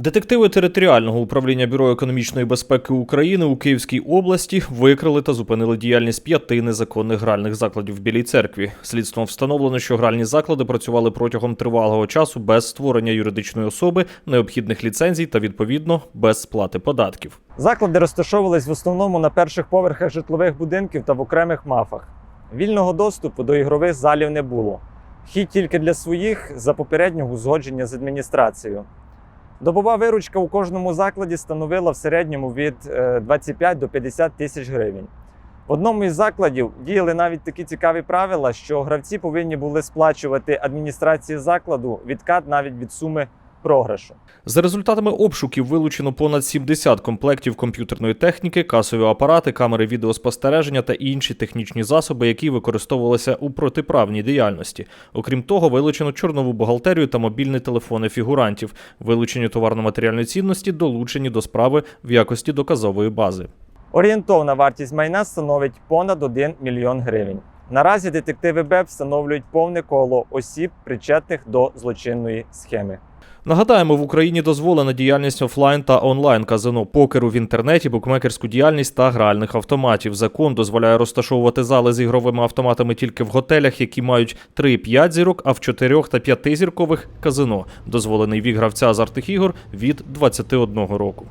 Детективи територіального управління Бюро економічної безпеки України у Київській області викрили та зупинили діяльність п'яти незаконних гральних закладів в Білій церкві. Слідством встановлено, що гральні заклади працювали протягом тривалого часу без створення юридичної особи, необхідних ліцензій та відповідно без сплати податків. Заклади розташовувались в основному на перших поверхах житлових будинків та в окремих мафах. Вільного доступу до ігрових залів не було. Вхід тільки для своїх за попереднього узгодження з адміністрацією. Добова виручка у кожному закладі становила в середньому від е, 25 до 50 тисяч гривень. В одному із закладів діяли навіть такі цікаві правила, що гравці повинні були сплачувати адміністрації закладу відкат навіть від суми програшу. За результатами обшуків вилучено понад 70 комплектів комп'ютерної техніки, касові апарати, камери відеоспостереження та інші технічні засоби, які використовувалися у протиправній діяльності. Окрім того, вилучено чорнову бухгалтерію та мобільні телефони фігурантів. Вилучені товарно-матеріальної цінності долучені до справи в якості доказової бази. Орієнтовна вартість майна становить понад 1 мільйон гривень. Наразі детективи БЕП встановлюють повне коло осіб, причетних до злочинної схеми. Нагадаємо, в Україні дозволена діяльність офлайн та онлайн казино, покеру в інтернеті, букмекерську діяльність та гральних автоматів. Закон дозволяє розташовувати зали з ігровими автоматами тільки в готелях, які мають 3-5 зірок, а в 4 та 5 зіркових казино. Дозволений вік гравця азартних ігор від 21 року.